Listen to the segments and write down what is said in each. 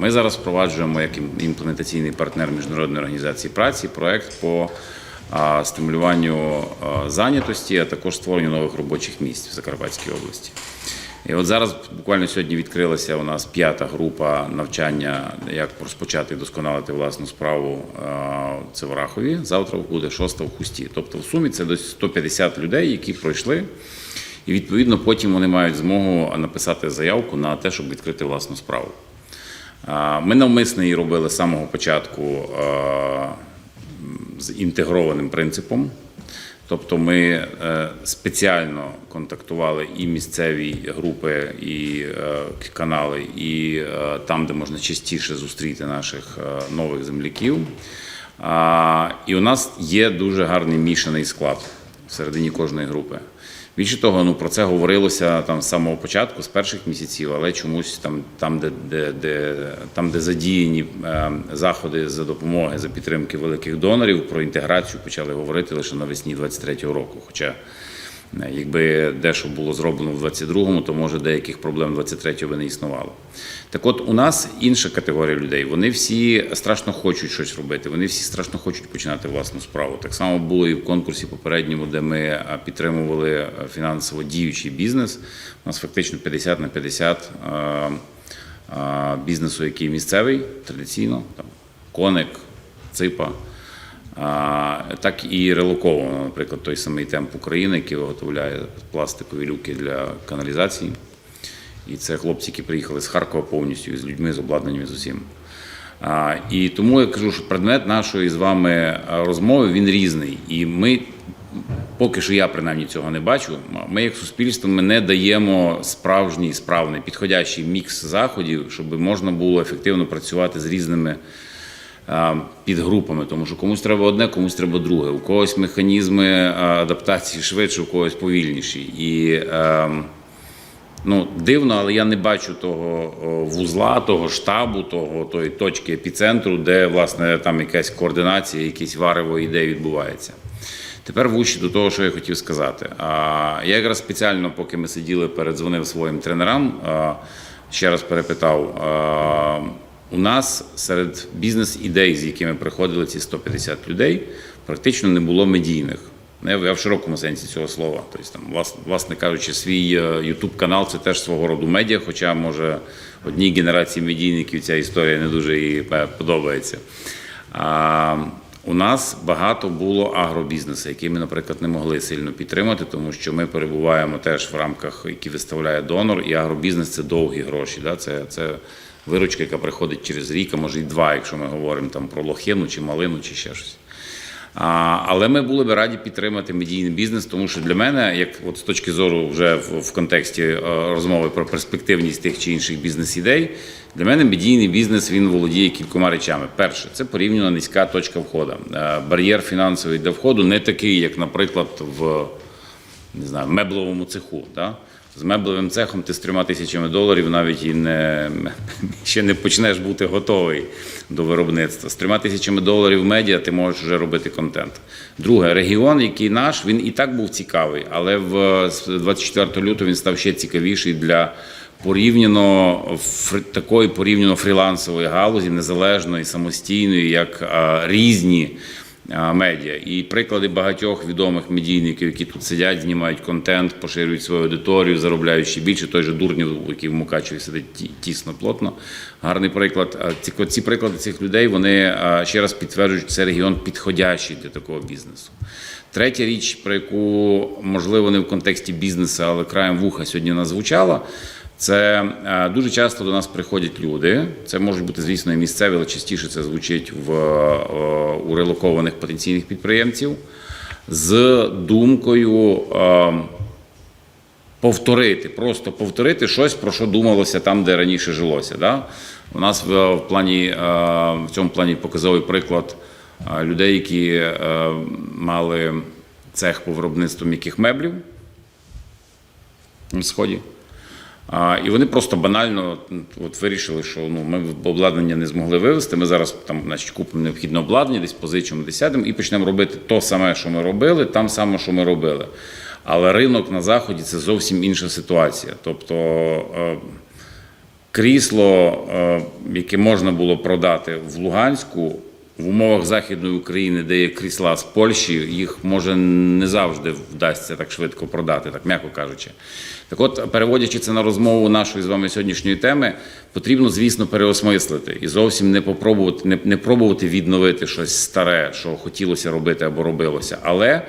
Ми зараз впроваджуємо як імплементаційний партнер міжнародної організації праці проект по стимулюванню зайнятості, а також створенню нових робочих місць в Закарпатській області. І от зараз буквально сьогодні відкрилася у нас п'ята група навчання, як розпочати і досконалити власну справу. Це в Рахові. Завтра буде шоста в Хусті. Тобто в сумі це десь 150 людей, які пройшли. І відповідно потім вони мають змогу написати заявку на те, щоб відкрити власну справу. Ми навмисно її робили з самого початку з інтегрованим принципом. Тобто ми е, спеціально контактували і місцеві групи, і е, канали, і е, там, де можна частіше зустріти наших нових земляків. І у нас є дуже гарний мішаний склад всередині кожної групи. Більше того, ну про це говорилося там з самого початку, з перших місяців, але чомусь там, там, де, де, де, там, де задіяні е, заходи за допомоги, за підтримки великих донорів, про інтеграцію почали говорити лише навесні 23-го року. Хоча якби дещо було зроблено в 22-му, то може деяких проблем 23-го би не існувало. Так от у нас інша категорія людей. Вони всі страшно хочуть щось робити. Вони всі страшно хочуть починати власну справу. Так само було і в конкурсі попередньому, де ми е, підтримували е, фінансово діючий бізнес. У нас фактично 50 на 50 е, е, бізнесу, який місцевий традиційно, там коник, ципа. Так і релоковано, наприклад, той самий темп України, який виготовляє пластикові люки для каналізації. І це хлопці, які приїхали з Харкова повністю з людьми, з обладнанням з усім. І тому я кажу, що предмет нашої з вами розмови він різний. І ми, поки що я принаймні цього не бачу. Ми, як суспільство, ми не даємо справжній, справний, підходящий мікс заходів, щоб можна було ефективно працювати з різними а, підгрупами, тому що комусь треба одне, комусь треба друге. У когось механізми адаптації швидше, у когось повільніші. І ем, Ну, дивно, але я не бачу того вузла, того штабу, того тої точки епіцентру, де власне там якась координація, якісь варево ідеї відбувається. Тепер вущі до того, що я хотів сказати. А, я якраз спеціально, поки ми сиділи, передзвонив своїм тренерам, ще раз перепитав. У нас серед бізнес-ідей, з якими приходили ці 150 людей, практично не було медійних. Я в- широкому сенсі цього слова. Тобто, там, власне, кажучи, свій Ютуб канал це теж свого роду медіа, хоча може одній генерації медійників ця історія не дуже їй е, подобається. А, у нас багато було агробізнесу, який ми, наприклад, не могли сильно підтримати, тому що ми перебуваємо теж в рамках, які виставляє донор, і агробізнес це довгі гроші. Да? Це, це виручка, яка приходить через рік, а може й два, якщо ми говоримо там про лохину чи малину, чи ще щось. Але ми були б раді підтримати медійний бізнес, тому що для мене, як от з точки зору вже в, в контексті е, розмови про перспективність тих чи інших бізнес-ідей, для мене медійний бізнес він володіє кількома речами. Перше, це порівняно низька точка входу. Е, Бар'єр фінансовий для входу не такий, як, наприклад, в не знаю, мебловому цеху. Да? З меблевим цехом ти з трьома тисячами доларів навіть і не ще не почнеш бути готовий до виробництва. З трьома тисячами доларів медіа ти можеш вже робити контент. Друге, регіон, який наш, він і так був цікавий, але в з 24 лютого він став ще цікавіший для порівняно такої порівняно фрілансової галузі, незалежної, самостійної, як різні медіа. І приклади багатьох відомих медійників, які тут сидять, знімають контент, поширюють свою аудиторію, заробляють ще більше. Той же Дурнів, який в Мукачеві сидить тісно, плотно. Гарний приклад. Ці, ці приклади цих людей вони ще раз підтверджують, що це регіон підходящий для такого бізнесу. Третя річ, про яку можливо не в контексті бізнесу, але краєм вуха сьогодні вона звучала. Це е, дуже часто до нас приходять люди. Це можуть бути, звісно, і місцеві, але частіше це звучить в е, у релокованих потенційних підприємців з думкою е, повторити, просто повторити щось, про що думалося там, де раніше жилося. Да? У нас в, плані в цьому плані показовий приклад людей, які мали цех по виробництву м'яких меблів на сході. І вони просто банально от вирішили, що ну, ми обладнання не змогли вивезти. Ми зараз там, значить, купимо необхідне обладнання, десь позичимо, десь сядемо і почнемо робити то саме, що ми робили, там саме, що ми робили. Але ринок на заході це зовсім інша ситуація. Тобто е, крісло, е, яке можна було продати в Луганську. В умовах Західної України, де є крісла з Польщі, їх може не завжди вдасться так швидко продати, так м'яко кажучи. Так от, переводячи це на розмову нашої з вами сьогоднішньої теми, потрібно, звісно, переосмислити і зовсім не попробувати, не, не пробувати відновити щось старе, що хотілося робити або робилося, але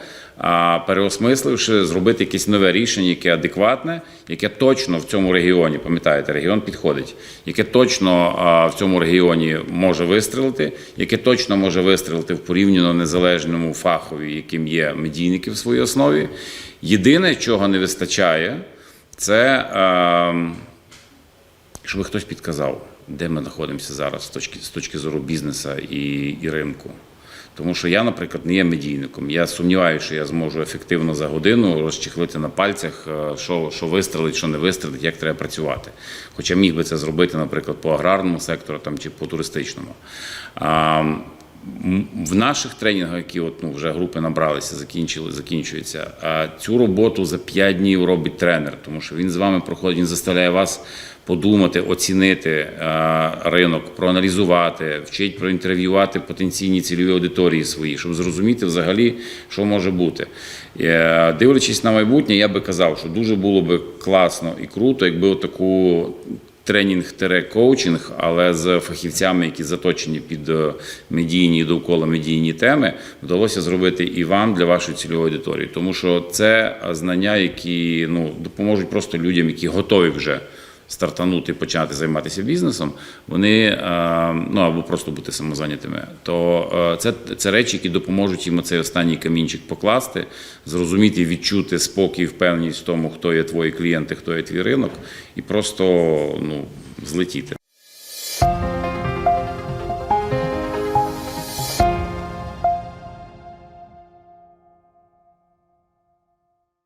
переосмисливши, зробити якесь нове рішення, яке адекватне, яке точно в цьому регіоні, пам'ятаєте, регіон підходить, яке точно в цьому регіоні може вистрілити, яке точно може вистрілити в порівняно незалежному фахові, яким є медійники в своїй основі. Єдине, чого не вистачає, це щоб хтось підказав, де ми знаходимося зараз з точки, з точки зору бізнесу і, і ринку. Тому що я, наприклад, не є медійником. Я сумніваюся, що я зможу ефективно за годину розчехлити на пальцях, е, що, що вистрелить, що не вистрелить, як треба працювати. Хоча міг би це зробити, наприклад, по аграрному сектору там, чи по туристичному. А, в наших тренінгах, які от, ну, вже групи набралися, закінчили, закінчуються, а цю роботу за 5 днів робить тренер, тому що він з вами проходить, він заставляє вас подумати, оцінити е, ринок, проаналізувати, вчить проінтерв'ювати потенційні цільові аудиторії свої, щоб зрозуміти взагалі, що може бути. Е, Дивлячись на майбутнє, я би казав, що дуже було би класно і круто, якби таку тренінг-коучинг, але з фахівцями, які заточені під е, медійні і довкола медійні теми, вдалося зробити і вам для вашої цільової аудиторії, тому що це знання, які ну допоможуть просто людям, які готові вже стартанути, почати займатися бізнесом, вони е, ну або просто бути самозайнятими. То е, це, це речі, які допоможуть їм цей останній камінчик покласти, зрозуміти, відчути спокій, впевненість в тому, хто є твої клієнти, хто є твій ринок, і просто ну, злетіти.